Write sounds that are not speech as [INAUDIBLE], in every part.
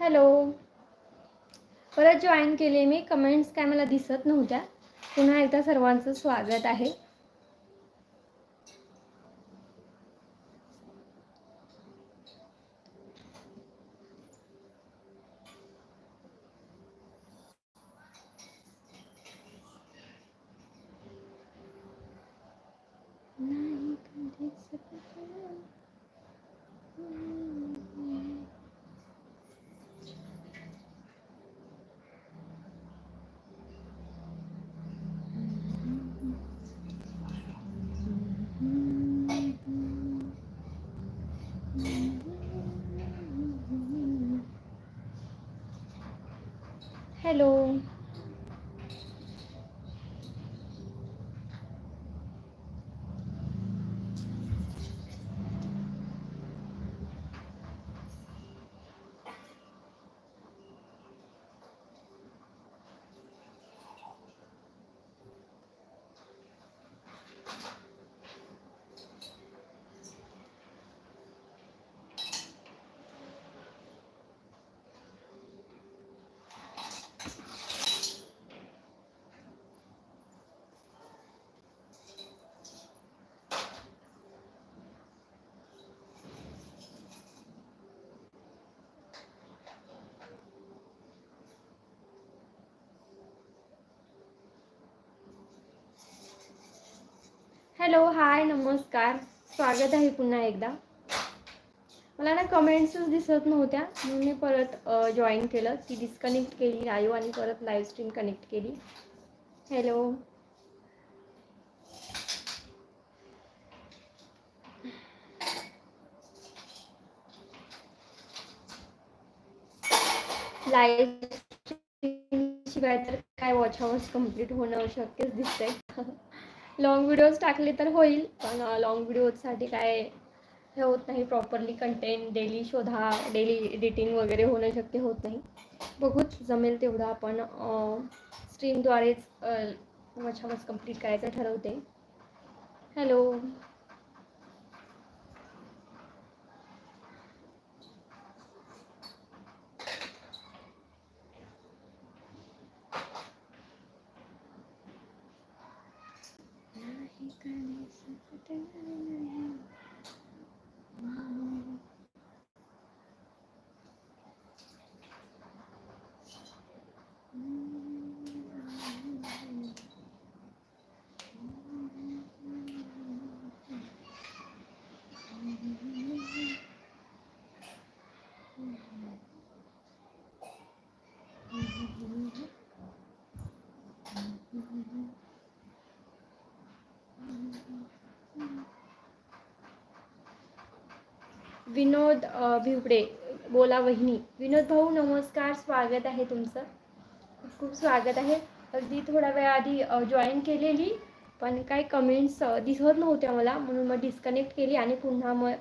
Hello. परत join केले मी. Comments काय मला दिसत नव्हत्या. पुन्हा एकदा सर्वांचं स्वागत आहे नाही कधीच पटलं. हॅलो हॅलो हाय नमस्कार. स्वागत आहे पुन्हा एकदा. मला ना कमेंट्सच दिसत नव्हत्या म्हणून मी परत जॉईन केलं. ती डिस्कनेक्ट केली लाईव्ह आणि परत लाईव्ह स्ट्रीम कनेक्ट केली. हॅलो लाईव्ह शिवाय तर काय वॉच आवर्स कंप्लीट होणं शक्यच दिसतंय. लॉंग व्हिडिओज टाकले तर होईल पण लॉंग व्हिडिओजसाठी काय हे होत नाही प्रॉपरली कंटेंट डेली शोधा डेली एडिटिंग वगैरे होणं शक्य होत नाही. बघूच जमेल तेवढं आपण स्ट्रीमद्वारेच मच्छामच कंप्लीट करायचं ठरवते. Hello down. विनोद भिवडे बोला वहिनी. विनोद भाऊ नमस्कार. स्वागत आहे तुमचं. खूप खूप स्वागत आहे. अगदी थोडा वेळ आधी जॉईन केलेली पण काही कमेंट्स दिसत नव्हत्या मला म्हणून मग डिस्कनेक्ट केली आणि पुन्हा मग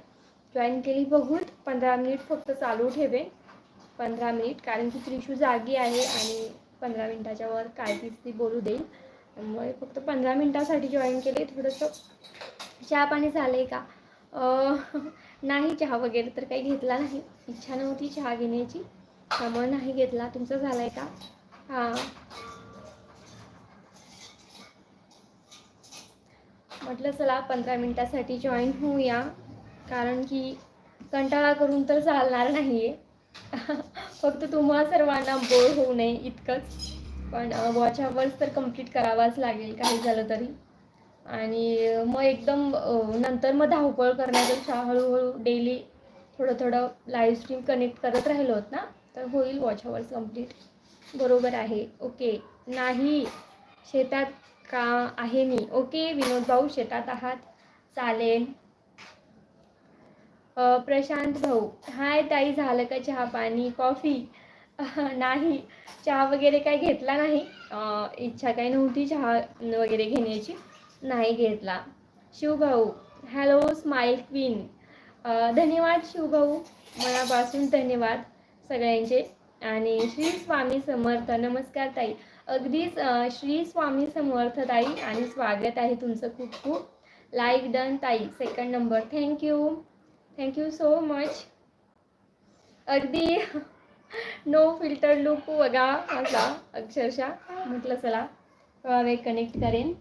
जॉईन केली बघून. पंधरा मिनिट फक्त चालू ठेवे पंधरा मिनिट कारण की त्रिशू जागी आहे आणि पंधरा मिनिटाच्या वर काय ती बोलू देईल. त्यामुळे फक्त पंधरा मिनिटासाठी जॉईन केले. थोडंसं चहा पाणी झालं आहे का नाही चहा वगैरे तर काही घेतला नाही. इच्छा नव्हती चहा घेण्याची. त्यामुळे नाही घेतला. तुमचा झाला आहे का? हां. म्हटलं चला पंधरा मिनिटासाठी जॉईन होऊया. कारण की कंटाळा करून तर चालणार नाही आहे [LAUGHS] फक्त तुम्हा सर्वांना बोर होऊ नये इतकंच. पण वॉच आवर्स तर कंप्लीट करावाच लागेल. काही झालं तरी. आणि मग एकदम नंतर मग धावपळ करण्यापेक्षा हळूहळू डेली थोडं थोडं लाईव्ह स्ट्रीम कनेक्ट करत राहिलो होत ना तर होईल वॉच आवर्स कंप्लीट बरोबर आहे. ओके नाही शेतात का आहे मी? ओके विनोद भाऊ शेतात आहात. चालेल. प्रशांत भाऊ हाय ताई झालं का चहा पाणी? कॉफी? [LAUGHS] नाही. चहा वगैरे काही घेतला नाही. इच्छा काही नव्हती चहा वगैरे घेण्याची. नाही घेतला. शिवभाऊ हॅलो स्माईल क्वीन धन्यवाद शिवभाऊ. मनापासून धन्यवाद सगळ्यांचे. आणि श्री स्वामी समर्थ नमस्कार ताई. अगदीच श्री स्वामी समर्थ ताई आणि स्वागत आहे तुमचं खूप खूप. लाईक डन ताई second number thank you thank you so much अगदी नो फिल्टर लुक बघा असा अक्षरशः. म्हटलं चला थोडा वेळ कनेक्ट करेन.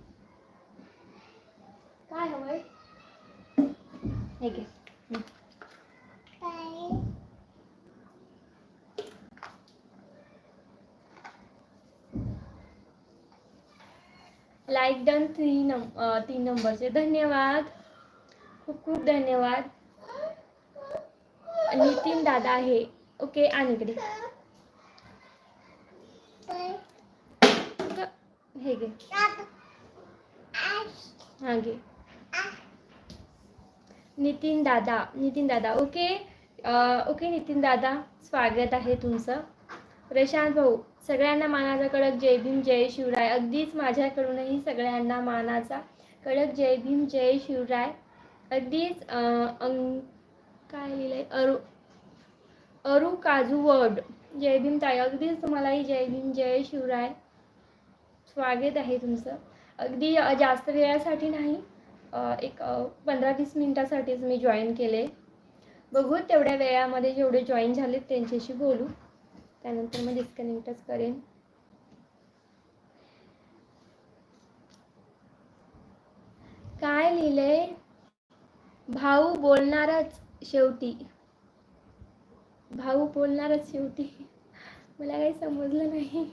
काय हवंय हे घे. लाईक डन थ्री नंब अं, तीन नंबरचे धन्यवाद खूप खूप धन्यवाद नितीन दादा आहे ओके आणि इकडे हे घे हा घे नितीन दादा नितीन दादा. ओके ओके नितीन दादा स्वागत आहे तुमचं. प्रशांत भाऊ सगळ्यांना मानाचा कडक जय भीम जय शिवराय. अगदीच माझ्याकडूनही सगळ्यांना मानाचा कडक जय भीम जय शिवराय. अगदीच अं, अंग काय लिहिलंय? अरु अरु काजू वर्ड. जय भीम ताई अगदीच तुम्हालाही जय भीम जय शिवराय. स्वागत आहे तुमचं. अगदी जास्त वेळासाठी नाही. एक पंधरा वीस मिनिटासाठीच मी जॉईन केले. बघू तेवढ्या वेळामध्ये जेवढे जॉईन झालेत त्यांच्याशी बोलू. त्यानंतर मग डिस्कनेक्टच करेन. काय लिहिलंय? भाऊ बोलणारच शेवटी. भाऊ बोलणारच शेवटी. मला काही समजलं नाही.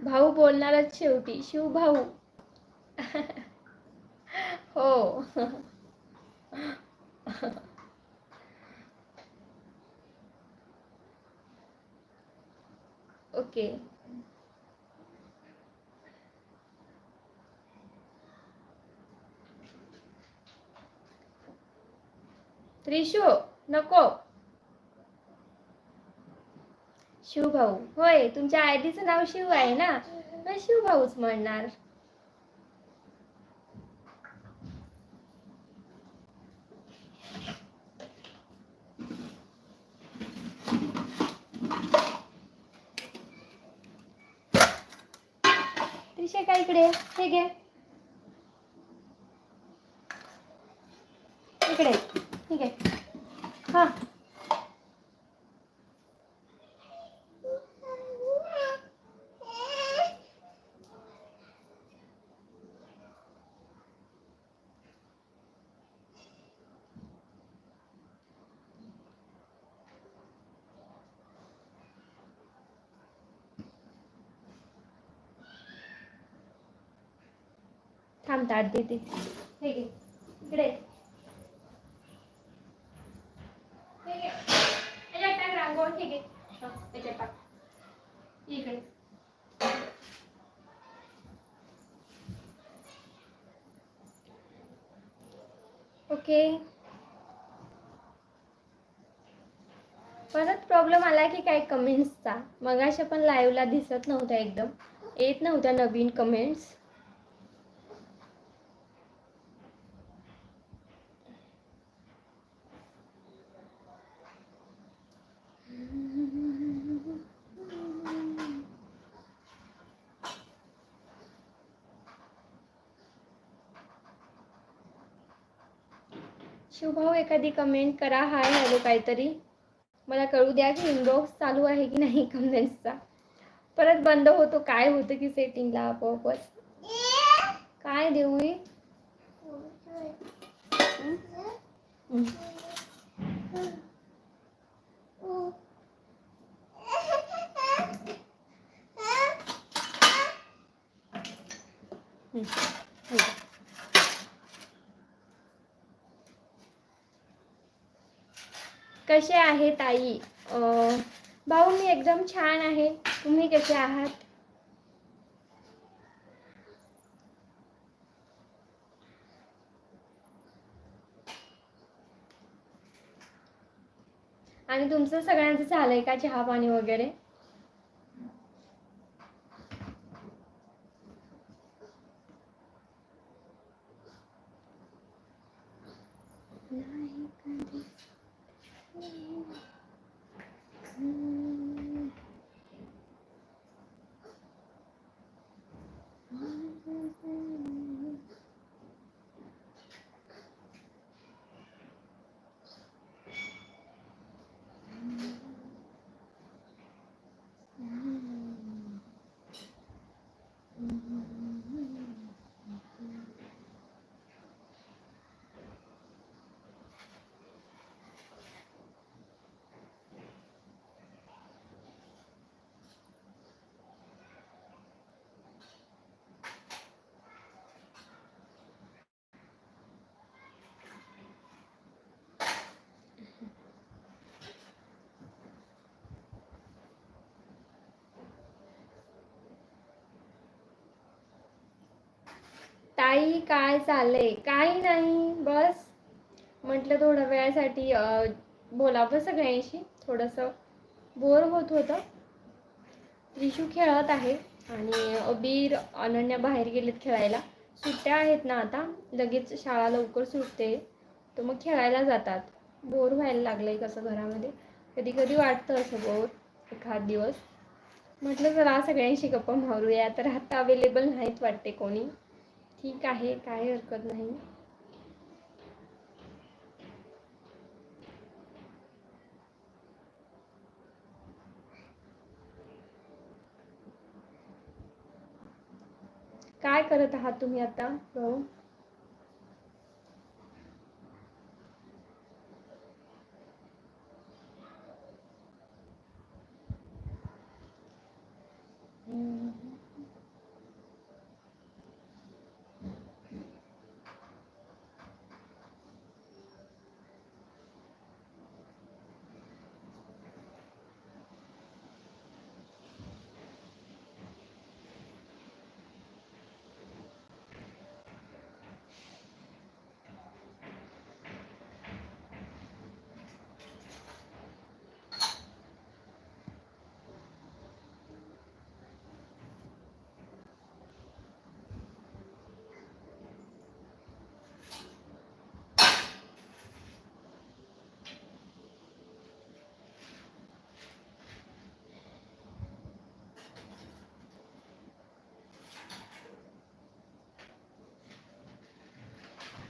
भाऊ बोलणारच शेवटी. शिव भाऊ. [LAUGHS] हो. ओके. त्रिशू नको. शिवभाऊ होय तुमच्या आयडीचं नाव शिव आहे ना? मग शिवभाऊच म्हणणार त्रिशा काय इकडे हे घे इकडे ठीक आहे हा थांब ताट देते. हे घे. इकडे. रांगोळ. हे घे. हा, टाक. इकडे. ओके. परत प्रॉब्लेम आला की काय कमेंट्सचा मग अशा पण लाईव्हला दिसत नव्हत्या एकदम. येत नव्हत्या नवीन कमेंट्स शिवभाऊ एखादी कमेंट करा. हाय हॅलो काहीतरी. मला कळू द्या की इनबॉक्स चालू आहे की नाही कमेंट्सचा परत बंद होतो. काय होतं की सेटिंगला आपोआपच? काय देऊ मी हं? हं. हं. कसे आहे ताई भाऊ मी एकदम छान आहे. तुम्ही कसे आहात? आणि तुमचं सगळ्यांचं झालंय का चहा पाणी वगैरे? ताई काय चाललंय? काही नाही बस. म्हटलं थोड्या वेळासाठी बोलावं सगळ्यांशी. थोडंसं बोर होत होतं. त्रिशू खेळत आहे आणि अबीर अनन्या बाहेर गेलेत खेळायला. सुट्ट्या आहेत ना आता. लगेच शाळा लवकर सुटते. तर मग खेळायला जातात. बोर व्हायला लागलंय कसं घरामध्ये. कधी कधी वाटतं असं बोर एखाद दिवस. म्हटलं जरा सगळ्यांशी गप्पा मारूया. तर आता अवेलेबल नाहीत वाटते कोणी. ठीक आहे काही हरकत नाही. काय करत आहात तुम्ही आता भाऊ?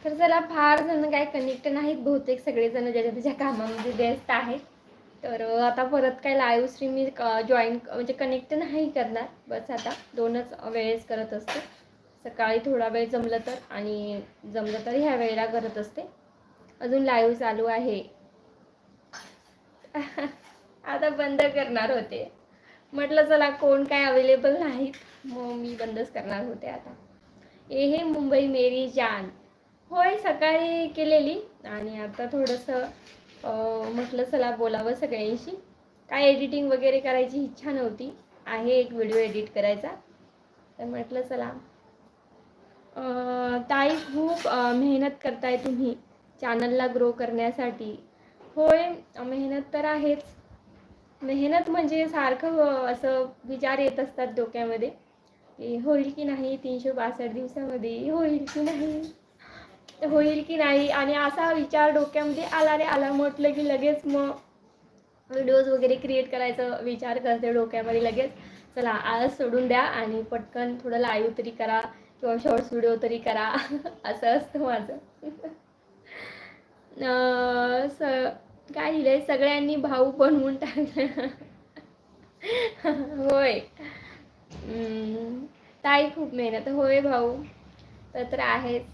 तर चला फार जण काय कनेक्ट नाहीत बहुतेक सगळेजण ज्याच्या त्याच्या कामामध्ये व्यस्त आहेत. तर आता परत काय लाईव्ह स्ट्रीम मी जॉईन म्हणजे कनेक्ट नाही करणार. बस आता दोनच वेळेस करत असते. सकाळी थोडा वेळ जमलं तर आणि जमलं तर ह्या वेळेला करत असते. अजून लाईव्ह चालू आहे. [LAUGHS] आता बंद करणार होते. म्हटलं चला कोण काय अवेलेबल नाहीत मग मी बंदच करणार होते आता. ए हे मुंबई मेरी जान. होय सकाळी केलेली. आणि आता थोडंसं म्हटलं चला बोलावं सगळ्यांशी. काय एडिटिंग वगैरे करायची इच्छा नव्हती. आहे एक व्हिडिओ एडिट करायचा. तर म्हटलं चला. ताई खूप मेहनत करताय तुम्ही चॅनलला ग्रो करण्यासाठी. होय मेहनत तर आहेच. मेहनत म्हणजे सारखं असं विचार येत असतात डोक्यामध्ये. की होईल की नाही तीनशे बासष्ट दिवसामध्ये? होईल की नाही? होईल की नाही? आणि असा विचार डोक्यामध्ये आला रे आला म्हटलं की लगेच मग व्हिडिओज वगैरे क्रिएट करायचं विचार करते डोक्यामध्ये लगेच. चला आज सोडून द्या आणि पटकन थोडं लाईव्ह तरी करा किंवा शॉर्ट्स व्हिडिओ तरी करा. [LAUGHS] असं असतं माझं. [LAUGHS] स काय लिहिलंय सगळ्यांनी भाऊ बनवून टाकलं. [LAUGHS] होय. ताई खूप मेहनत. होय भाऊ. तर आहेच.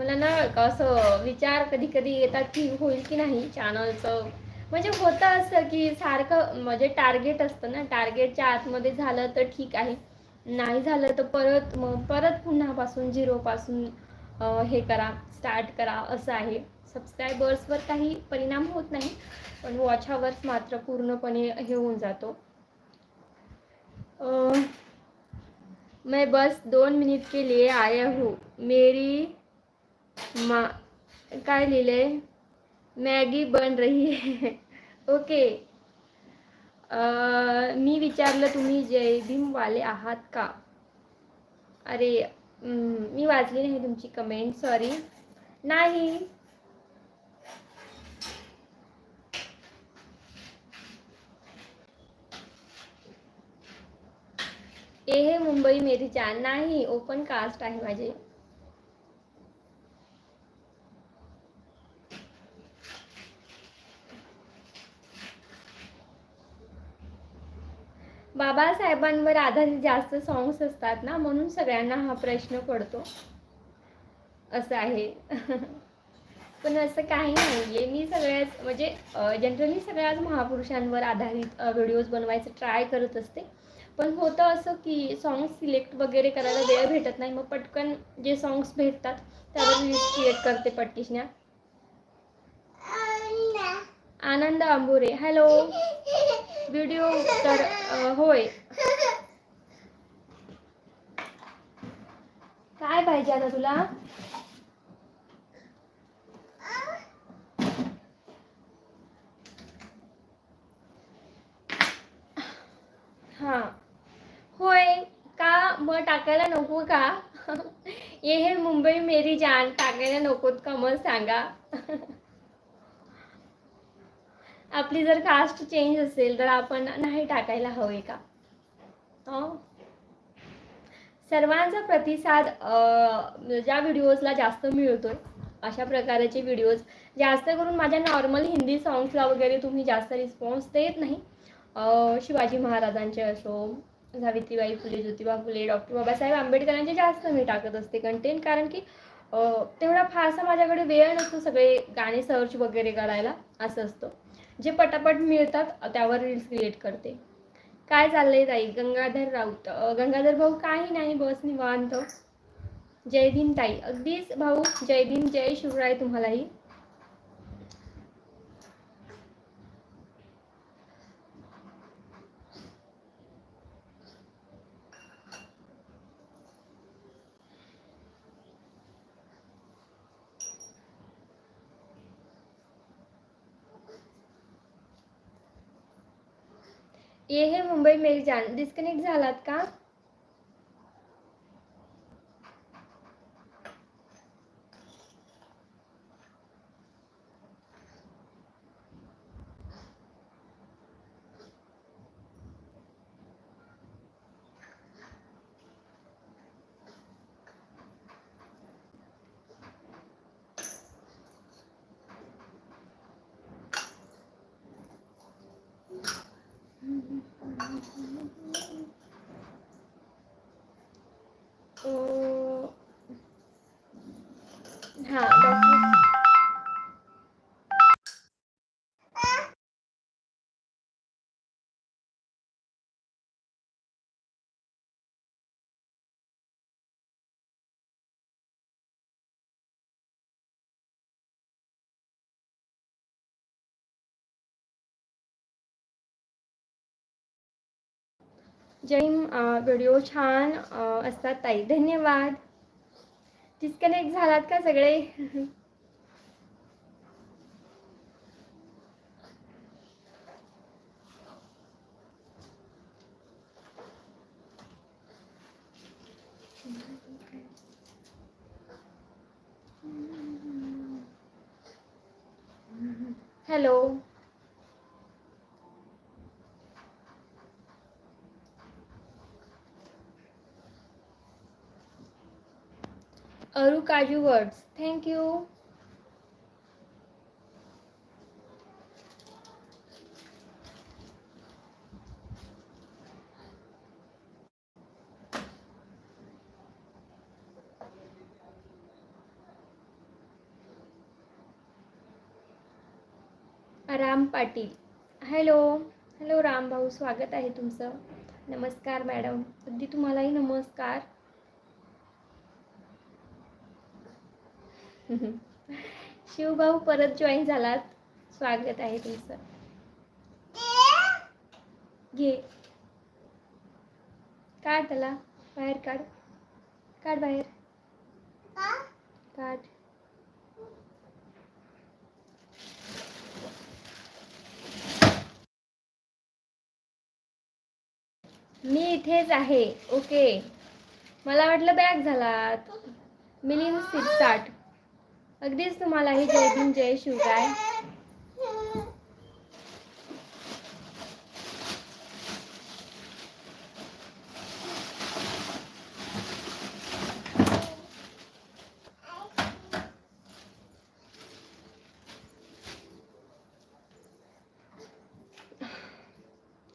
मला ना असं विचार कधी कधी येतात की होईल की नाही चॅनलचं म्हणजे होतं असं की सारखं म्हणजे टार्गेट असतं ना. टार्गेटच्या आतमध्ये झालं तर ठीक आहे. नाही झालं तर परत मग परत पुन्हापासून झिरोपासून हे करा स्टार्ट करा असं आहे. सबस्क्रायबर्सवर काही परिणाम होत नाही पण वॉच हवर्स मात्र पूर्णपणे हे होऊन जातो. मैं बस दोन मिनट के लिए आया हूँ. मेरी मा काय लिहिले मॅगी बन रही है. ओके. मी विचारलं तुम्ही जयभीमवाले आहात का? अरे मी वाचली नाही तुमची कमेंट सॉरी नाही. ए हे मुंबई मेरी जान नाही ओपन कास्ट आहे माझे. बाबासाहेबांवर आधारित जास्त सॉंग्स असतात ना म्हणून सगळ्यांना हा प्रश्न पडतो. असं आहे. [LAUGHS] पण असं काही नाही आहे मी सगळ्याच म्हणजे जनरली सगळ्याच महापुरुषांवर आधारित व्हिडिओज बनवायचं ट्राय करत असते. पण होतं असं की सॉंग्स सिलेक्ट वगैरे करायला वेळ भेटत नाही. मग पटकन जे सॉंग्स भेटतात त्यावर लिस्ट क्रिएट करते पट्टीशन्या. आनंद आंबोरे. हॅलो व्हिडिओ तर होय. काय पाहिजे आता तुला? हां. होय का मग टाकायला नको का? ये हे मुंबई मेरी जान टाकायला नकोत का मग सांगा. आपली जर कास्ट चेंज असेल तर आपण नाही टाकायला हवे का? सर्वांचा प्रतिसाद ज्या व्हिडिओजला जास्त मिळतोय अशा प्रकारचे व्हिडिओज जास्त करून माझ्या नॉर्मल हिंदी सॉंग्सला वगैरे तुम्ही जास्त रिस्पॉन्स देत नाही. शिवाजी महाराजांचे असो सावित्रीबाई फुले ज्योतिबा फुले डॉक्टर बाबासाहेब आंबेडकरांचे जास्त मी टाकत असते कंटेंट कारण की तेवढा फारसा माझ्याकडे वेळ नसतो सगळे गाणे सर्च वगैरे करायला असं असतं. जे पटापट मिळतात त्यावर रील्स क्रिएट करते. काय चाललंय ताई? गंगाधर राऊत गंगाधर भाऊ काही नाही बस निवांत. जय भीम ताई. अगदीच भाऊ जय भीम जय शिवराय तुम्हालाही. ये हे मुंबई मेरी जान. डिस्कनेक्ट झालात का? अं, जय व्हिडिओ छान असतात ताई. धन्यवाद. डिस्कनेक्ट झालात का सगळे? हॅलो. अरू काजू words thank you Ram Patil. Hello hello Ram भाऊ. स्वागत आहे तुमचं. नमस्कार मॅडम अगदी तुम्हालाही नमस्कार. [LAUGHS] शिवभाऊ परत जॉईन झालात. स्वागत आहे तुमचं. घे. काढ त्याला. बाहेर काढ. काढ बाहेर. काढ. मी इथेच आहे. ओके मला वाटलं बॅग झालात. मिलिंद सिरसाट अगदीच तुम्हालाही जय भीम जय शिवराय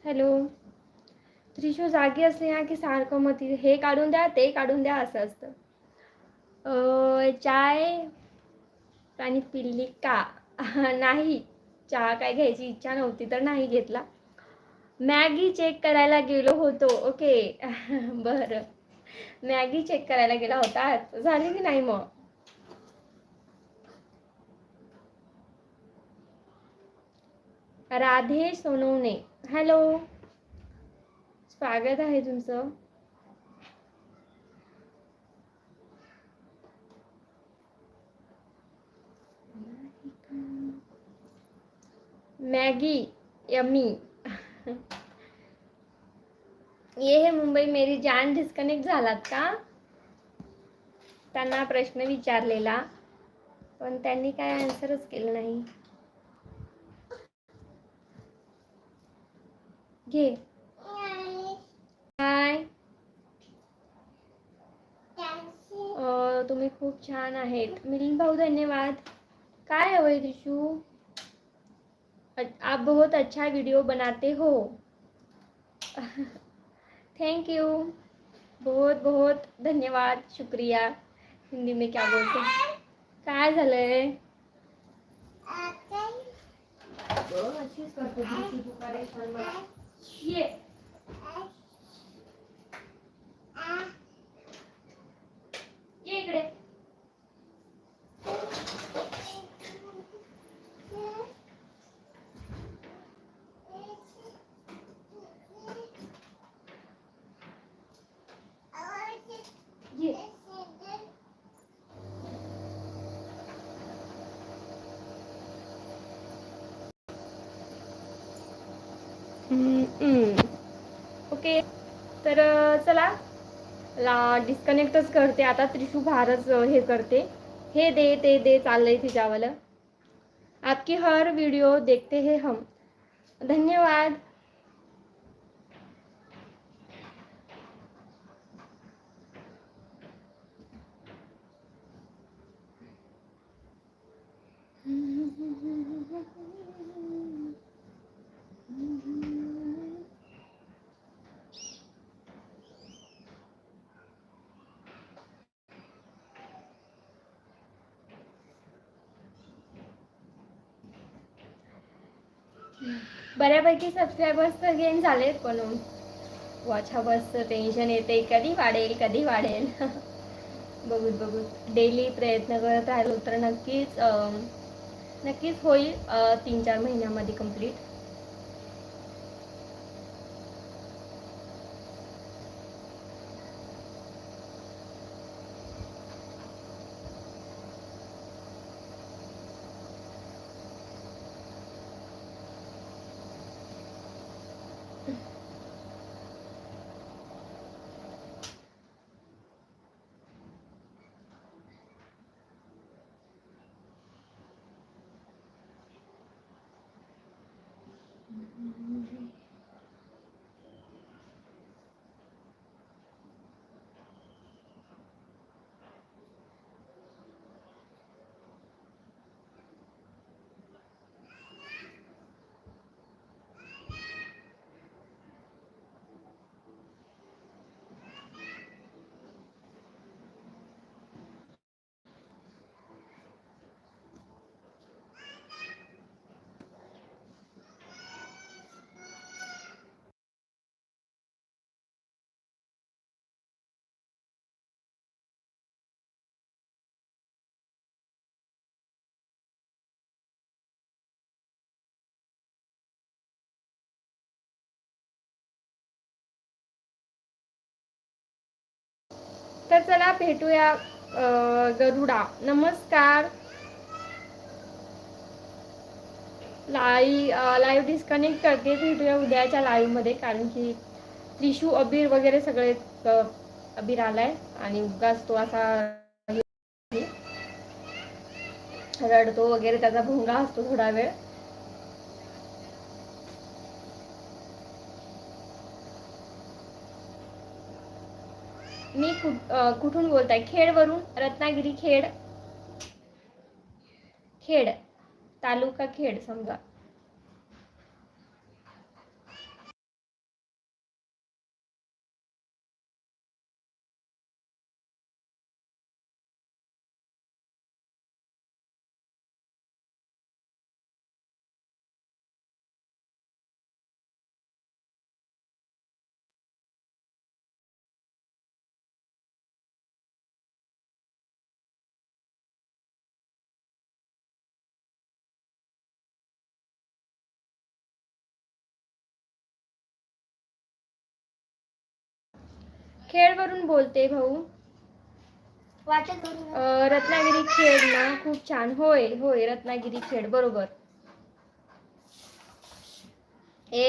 हॅलो. त्रिशू जागी असले ना की सारखं मग ती हे काढून द्या ते काढून द्या असं असतं. चाय पाणी पिल्ली का? [LAUGHS] नाही. चहा काय घ्यायची इच्छा नव्हती तर नाही घेतला. मॅगी चेक करायला गेलो होतो. ओके. [LAUGHS] बरं. मॅगी चेक करायला गेला होता. झाली की नाही मग? राधे सोनवणे. हॅलो स्वागत आहे तुमचं. मॅगी यमी ये हे मुंबई मेरी जान डिस्कनेक्ट झालात का? त्यांना प्रश्न विचारलेला पण त्यांनी काय आन्सरच केलं नाही. घे. काय तुम्ही खूप छान आहेत. मिलिंद भाऊ धन्यवाद. काय हवंय दिशू आप बहुत अच्छा वीडियो बनाते हो। थैंक यू बहुत बहुत धन्यवाद शुक्रिया। हिंदी में क्या बोलते हैं? काय झालंय? ये तर चला. ला डिस्कनेक्टच करते. आता त्रिशू फारच हे करते. हे दे ते दे चाललंय तिच्यावालं. आपकी हर वीडियो देखते हे हम. धन्यवाद. बऱ्यापैकी सबस्क्रायबर्स तर गेन झालेत पण वॉच हवर्सचं टेन्शन येते कधी वाढेल कधी वाढेल. [LAUGHS] बघूत बघूत. डेली प्रयत्न करत राहिलो तर नक्कीच नक्कीच होईल तीन चार महिन्यामध्ये कंप्लीट तर चला भेटूया गरुडा. नमस्कार. लाई लाईव्ह डिस्कनेक्ट करते. भेटूया उद्याच्या लाईव्हमध्ये कारण की त्रिशू अबीर वगैरे सगळे अबीर आलाय. आणि उगाच तो असा रडतो वगैरे त्याचा भोंगा असतो थोडा वेळ. मी कुठ अं, कुठून बोलताय? खेडवरून. रत्नागिरी खेड. खेड. तालुका खेड समजा. खेडवरून बोलते भाऊ. अं, रत्नागिरी खेड ना खूप छान. होय होय रत्नागिरी खेड बरोबर. ए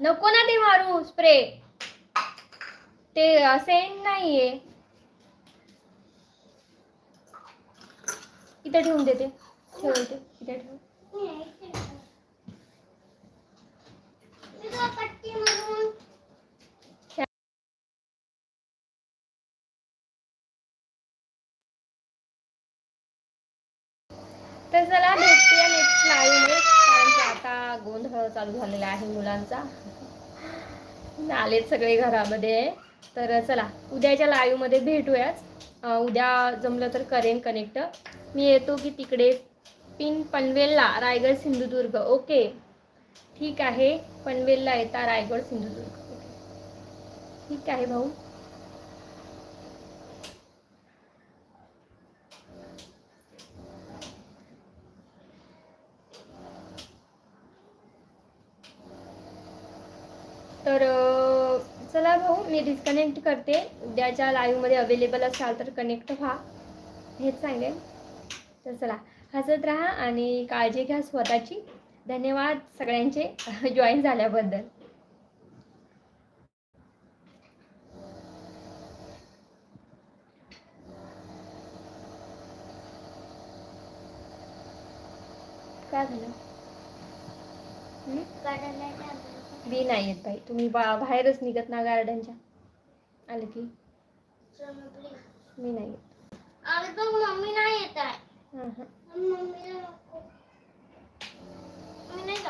नको ना ते मारू स्प्रे. ते सेंट नाहीये. इथे ठेवून देते. ठेव. इथे इथे ठेव पट्टी मारून तर चला भेटते नेक्स्ट लाईव्ह कारण की आता गोंधळ चालू झालेला आहे मुलांचा. आलेच सगळे घरामध्ये. तर चला उद्याच्या लाईव्हमध्ये भेटूयाच. उद्या जमलं तर करेन कनेक्ट मी येतो की तिकडे पिन पनवेलला रायगड सिंधुदुर्ग. ओके? ठीक आहे. पनवेलला येता रायगड सिंधुदुर्ग. ठीक आहे भाऊ. तर चला भाऊ मी डिस्कनेक्ट करते. उद्याच्या लाईव्हमध्ये अवेलेबल असाल तर कनेक्ट व्हा. हेच सांगेन. तर चला हसत राहा आणि काळजी घ्या स्वतःची. धन्यवाद सगळ्यांचे [LAUGHS] जॉईन झाल्याबद्दल. काय झालं? बी नाही येत बाई. तुम्ही बा बाहेरच निघत ना गार्डनच्या आले की? मी नाही येत. मम्मी नाही येत आहे. नाही